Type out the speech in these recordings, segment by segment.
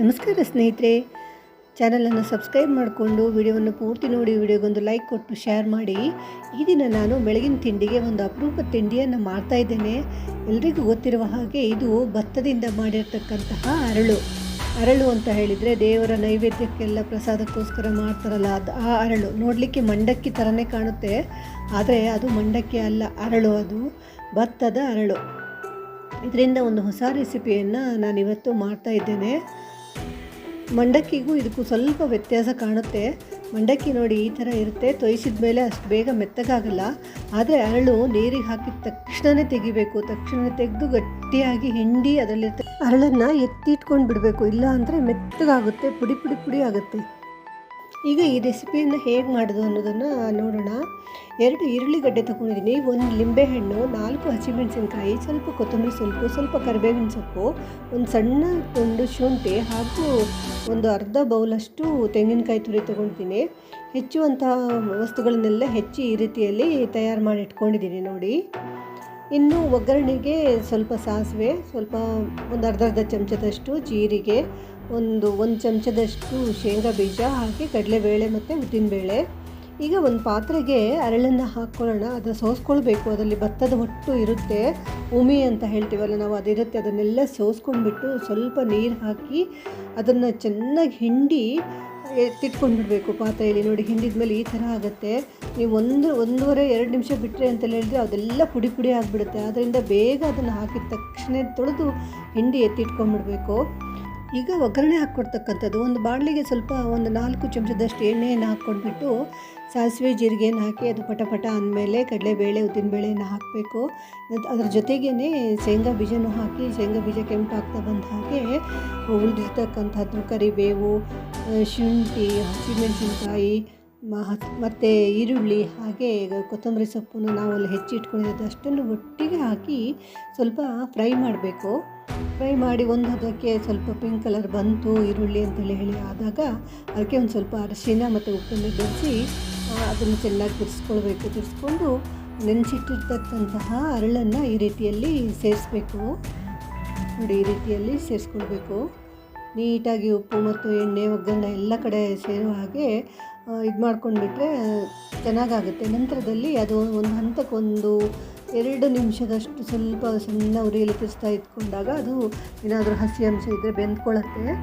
ನಮಸ್ಕಾರ ಸ್ನೇಹಿತರೆ. ಚಾನಲನ್ನು ಸಬ್ಸ್ಕ್ರೈಬ್ ಮಾಡಿಕೊಂಡು ವಿಡಿಯೋವನ್ನು ಪೂರ್ತಿ ನೋಡಿ, ವಿಡಿಯೋಗೊಂದು ಲೈಕ್ ಕೊಟ್ಟು ಶೇರ್ ಮಾಡಿ. ಈ ದಿನ ನಾನು ಬೆಳಗಿನ ತಿಂಡಿಗೆ ಒಂದು ಅಪರೂಪದ ತಿಂಡಿಯನ್ನು ಮಾಡ್ತಾ ಇದ್ದೇನೆ. ಎಲ್ರಿಗೂ ಗೊತ್ತಿರುವ ಹಾಗೆ ಇದು ಭತ್ತದಿಂದ ಮಾಡಿರ್ತಕ್ಕಂತಹ ಅರಳು. ಅರಳು ಅಂತ ಹೇಳಿದರೆ ದೇವರ ನೈವೇದ್ಯಕ್ಕೆಲ್ಲ ಪ್ರಸಾದಕ್ಕೋಸ್ಕರ ಮಾಡ್ತಾರಲ್ಲ, ಅದು ಆ ಅರಳು. ನೋಡಲಿಕ್ಕೆ ಮಂಡಕ್ಕಿ ಥರನೇ ಕಾಣುತ್ತೆ, ಆದರೆ ಅದು ಮಂಡಕ್ಕಿ ಅಲ್ಲ, ಅರಳು ಅದು, ಭತ್ತದ ಅರಳು. ಇದರಿಂದ ಒಂದು ಹೊಸ ರೆಸಿಪಿಯನ್ನು ನಾನಿವತ್ತು ಮಾಡ್ತಾ ಇದ್ದೇನೆ. ಮಂಡಕ್ಕಿಗೂ ಇದಕ್ಕೂ ಸ್ವಲ್ಪ ವ್ಯತ್ಯಾಸ ಕಾಣುತ್ತೆ. ಮಂಡಕ್ಕಿ ನೋಡಿ ಈ ಥರ ಇರುತ್ತೆ. ತೊಯಿಸಿದ ಮೇಲೆ ಅಷ್ಟು ಬೇಗ ಮೆತ್ತಗಾಗಲ್ಲ. ಆದರೆ ಅರಳು ನೀರಿಗೆ ಹಾಕಿದ ತಕ್ಷಣವೇ ತೆಗಿಬೇಕು. ತಕ್ಷಣ ತೆಗೆದು ಗಟ್ಟಿಯಾಗಿ ಹಿಂಡಿ ಅದರಲ್ಲಿರ್ತ ಅರಳನ್ನು ಎತ್ತಿಟ್ಕೊಂಡು ಬಿಡಬೇಕು ಇಲ್ಲ ಅಂದರೆ ಮೆತ್ತಗಾಗುತ್ತೆ, ಪುಡಿ ಪುಡಿ ಪುಡಿ ಆಗುತ್ತೆ. ಈಗ ಈ ರೆಸಿಪಿಯನ್ನು ಹೇಗೆ ಮಾಡೋದು ಅನ್ನೋದನ್ನು ನೋಡೋಣ. ಎರಡು ಈರುಳ್ಳಿಗಡ್ಡೆ ತೊಗೊಂಡಿದ್ದೀನಿ, ಒಂದು ಲಿಂಬೆಹಣ್ಣು, ನಾಲ್ಕು ಹಸಿಮೆಣಸಿನಕಾಯಿ, ಸ್ವಲ್ಪ ಕೊತ್ತಂಬರಿ ಸೊಪ್ಪು ಸ್ವಲ್ಪ ಕರಿಬೇವಿನ ಸೊಪ್ಪು, ಒಂದು ಸಣ್ಣ ಒಂದು ಶುಂಠಿ ಹಾಗೂ ಒಂದು ಅರ್ಧ ಬೌಲಷ್ಟು ತೆಂಗಿನಕಾಯಿ ತುರಿ ತೊಗೊಳ್ತೀನಿ ಹೆಚ್ಚುವಂತಹ ವಸ್ತುಗಳನ್ನೆಲ್ಲ ಹೆಚ್ಚಿ ಈ ರೀತಿಯಲ್ಲಿ ತಯಾರು ಮಾಡಿ ಇಟ್ಕೊಂಡಿದ್ದೀನಿ ನೋಡಿ. ಇನ್ನು ಒಗ್ಗರಣೆಗೆ ಸ್ವಲ್ಪ ಸಾಸಿವೆ, ಸ್ವಲ್ಪ ಒಂದು ಅರ್ಧ ಅರ್ಧ ಚಮಚದಷ್ಟು ಜೀರಿಗೆ, ಒಂದು ಒಂದು ಚಮಚದಷ್ಟು ಶೇಂಗಾ ಬೀಜ ಹಾಕಿ ಕಡಲೆಬೇಳೆ ಮತ್ತು ಉದ್ದಿನಬೇಳೆ. ಈಗ ಒಂದು ಪಾತ್ರೆಗೆ ಅರಳನ್ನು ಹಾಕ್ಕೊಳ್ಳೋಣ. ಅದನ್ನು ಸೋಸ್ಕೊಳ್ಬೇಕು. ಅದರಲ್ಲಿ ಭತ್ತದ ಹೊಟ್ಟು ಇರುತ್ತೆ. ಉಮಿ ಅಂತ ಹೇಳ್ತೀವಲ್ಲ ನಾವು, ಅದಿರುತ್ತೆ. ಅದನ್ನೆಲ್ಲ ಸೋಸ್ಕೊಂಡ್ಬಿಟ್ಟು ಸ್ವಲ್ಪ ನೀರು ಹಾಕಿ ಅದನ್ನು ಚೆನ್ನಾಗಿ ಹಿಂಡಿ ಎತ್ತಿಟ್ಕೊಂಡ್ಬಿಡ್ಬೇಕು ಪಾತ್ರೆಯಲ್ಲಿ. ನೋಡಿ ಹಿಂಡಿದ ಮೇಲೆ ಈ ಥರ ಆಗುತ್ತೆ. ನೀವು ಒಂದು, ಒಂದೂವರೆ, ಎರಡು ನಿಮಿಷ ಬಿಟ್ಟರೆ ಅಂತ ಹೇಳಿದ್ರೆ ಅದೆಲ್ಲ ಪುಡಿ ಪುಡಿ ಆಗಿಬಿಡುತ್ತೆ. ಆದ್ದರಿಂದ ಬೇಗ ಅದನ್ನು ಹಾಕಿದ ತಕ್ಷಣ ತೊಳೆದು ಹಿಂಡಿ ಎತ್ತಿಟ್ಕೊಂಡ್ಬಿಡ್ಬೇಕು. ಈಗ ಒಗ್ಗರಣೆ ಹಾಕ್ಕೊಡ್ತಕ್ಕಂಥದ್ದು, ಒಂದು ಬಾಣಲಿಗೆ ಸ್ವಲ್ಪ ಒಂದು ನಾಲ್ಕು ಚಮಚದಷ್ಟು ಎಣ್ಣೆಯನ್ನು ಹಾಕ್ಕೊಂಡ್ಬಿಟ್ಟು ಸಾಸಿವೆ, ಜೀರಿಗೆಯನ್ನು ಹಾಕಿ ಅದು ಪಟ ಪಟ ಅಂದಮೇಲೆ ಕಡಲೆಬೇಳೆ, ಉದ್ದಿನಬೇಳೆಯನ್ನು ಹಾಕಬೇಕು. ಅದರ ಜೊತೆಗೇ ಶೇಂಗಾ ಬೀಜನೂ ಹಾಕಿ, ಶೇಂಗಾ ಬೀಜ ಕೆಂಪಾಗ್ತಾ ಬಂದ ಹಾಗೆ ಉಳಿದಿರ್ತಕ್ಕಂಥದ್ದು ಕರಿಬೇವು ಶುಂಠಿ, ಹಸಿಮೆಣಸಿನ್ಕಾಯಿ ಮತ್ತು ಈರುಳ್ಳಿ ಹಾಗೆ ಕೊತ್ತಂಬರಿ ಸೊಪ್ಪನ್ನು ನಾವು ಅಲ್ಲಿ ಹೆಚ್ಚಿಟ್ಕೊಂಡಿರೋದು ಅಷ್ಟನ್ನು ಒಟ್ಟಿಗೆ ಹಾಕಿ ಸ್ವಲ್ಪ ಫ್ರೈ ಮಾಡಬೇಕು. ಫ್ರೈ ಮಾಡಿ ಒಂದು ಹದಕ್ಕೆ ಸ್ವಲ್ಪ ಪಿಂಕ್ ಕಲರ್ ಬಂತು, ಈರುಳ್ಳಿ ಅಂತೇಳಿ ಹೇಳಿ ಆದಾಗ ಅದಕ್ಕೆ ಒಂದು ಸ್ವಲ್ಪ ಅರಿಶಿನ ಮತ್ತು ಉಪ್ಪನ್ನು ಬೆರೆಸಿ ಅದನ್ನು ಚೆನ್ನಾಗಿ ತಿರ್ಸ್ಕೊಳ್ಬೇಕು. ತಿರ್ಸ್ಕೊಂಡು ನೆನೆಸಿಟ್ಟಿರ್ತಕ್ಕಂತಹ ಅರಳನ್ನು ಈ ರೀತಿಯಲ್ಲಿ ಸೇರಿಸ್ಬೇಕು. ನೋಡಿ, ಈ ರೀತಿಯಲ್ಲಿ ಸೇರಿಸ್ಕೊಳ್ಬೇಕು. ನೀಟಾಗಿ ಉಪ್ಪು ಮತ್ತು ಎಣ್ಣೆ ಒಗ್ಗರಣೆ ಎಲ್ಲ ಕಡೆ ಸೇರೋ ಹಾಗೆ ಇದು ಮಾಡ್ಕೊಂಡ್ಬಿಟ್ರೆ ಚೆನ್ನಾಗಾಗುತ್ತೆ. ನಂತರದಲ್ಲಿ ಅದು ಒಂದು ಹಂತಕ್ಕೊಂದು ಎರಡು ನಿಮಿಷದಷ್ಟು ಸ್ವಲ್ಪ ಸಣ್ಣ ಉರಿಯಲ್ಲಿ ತಿರ್ಸ್ತಾ ಇಟ್ಕೊಂಡಾಗ ಅದು ಏನಾದರೂ ಹಸಿ ಅಂಶ ಇದ್ದರೆ ಬೆಂದ್ಕೊಳ್ಳುತ್ತೆ.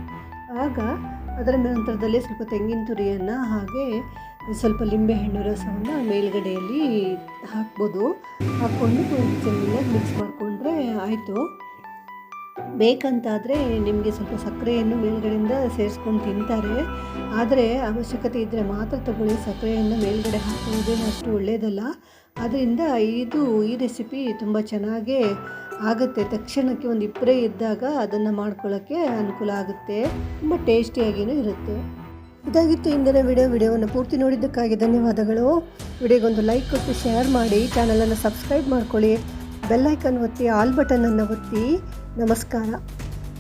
ಆಗ ಅದರ ನಂತರದಲ್ಲಿ ಸ್ವಲ್ಪ ತೆಂಗಿನ ತುರಿಯನ್ನು ಹಾಗೆ ಸ್ವಲ್ಪ ಲಿಂಬೆಹಣ್ಣು ರಸವನ್ನು ಮೇಲುಗಡೆಯಲ್ಲಿ ಹಾಕ್ಬೋದು. ಹಾಕ್ಕೊಂಡು ಚೆನ್ನಾಗಿ ಮಿಕ್ಸ್ ಮಾಡಿಕೊಂಡ್ರೆ ಆಯಿತು. ಬೇಕಂತಾದರೆ ನಿಮಗೆ ಸ್ವಲ್ಪ ಸಕ್ಕರೆಯನ್ನು ಮೇಲುಗಡೆಯಿಂದ ಸೇರಿಸ್ಕೊಂಡು ತಿಂತಾರೆ. ಆದರೆ ಅವಶ್ಯಕತೆ ಇದ್ದರೆ ಮಾತ್ರ ತಗೊಳ್ಳಿ. ಸಕ್ಕರೆಯನ್ನು ಮೇಲ್ಗಡೆ ಹಾಕುವುದೇನು ಅಷ್ಟು ಒಳ್ಳೆಯದಲ್ಲ ಆದ್ದರಿಂದ ಇದು ಈ ರೆಸಿಪಿ ತುಂಬ ಚೆನ್ನಾಗೇ ಆಗುತ್ತೆ. ತಕ್ಷಣಕ್ಕೆ ಒಂದು ಇಬ್ಬರೇ ಇದ್ದಾಗ ಅದನ್ನು ಮಾಡ್ಕೊಳ್ಳೋಕ್ಕೆ ಅನುಕೂಲ ಆಗುತ್ತೆ. ತುಂಬ ಟೇಸ್ಟಿಯಾಗಿಯೂ ಇರುತ್ತೆ. ಇದಾಗಿತ್ತು ಇಂದಿನ ವಿಡಿಯೋ ವಿಡಿಯೋವನ್ನು ಪೂರ್ತಿ ನೋಡಿದ್ದಕ್ಕಾಗಿ ಧನ್ಯವಾದಗಳು. ವಿಡಿಯೋಗೊಂದು ಲೈಕ್ ಕೊಟ್ಟು ಶೇರ್ ಮಾಡಿ. ಚಾನಲನ್ನು ಸಬ್ಸ್ಕ್ರೈಬ್ ಮಾಡ್ಕೊಳ್ಳಿ. ಬೆಲ್ಲೈಕನ್ ಒತ್ತಿ ಆಲ್ ಬಟನನ್ನು ಒತ್ತಿ ನಮಸ್ಕಾರ.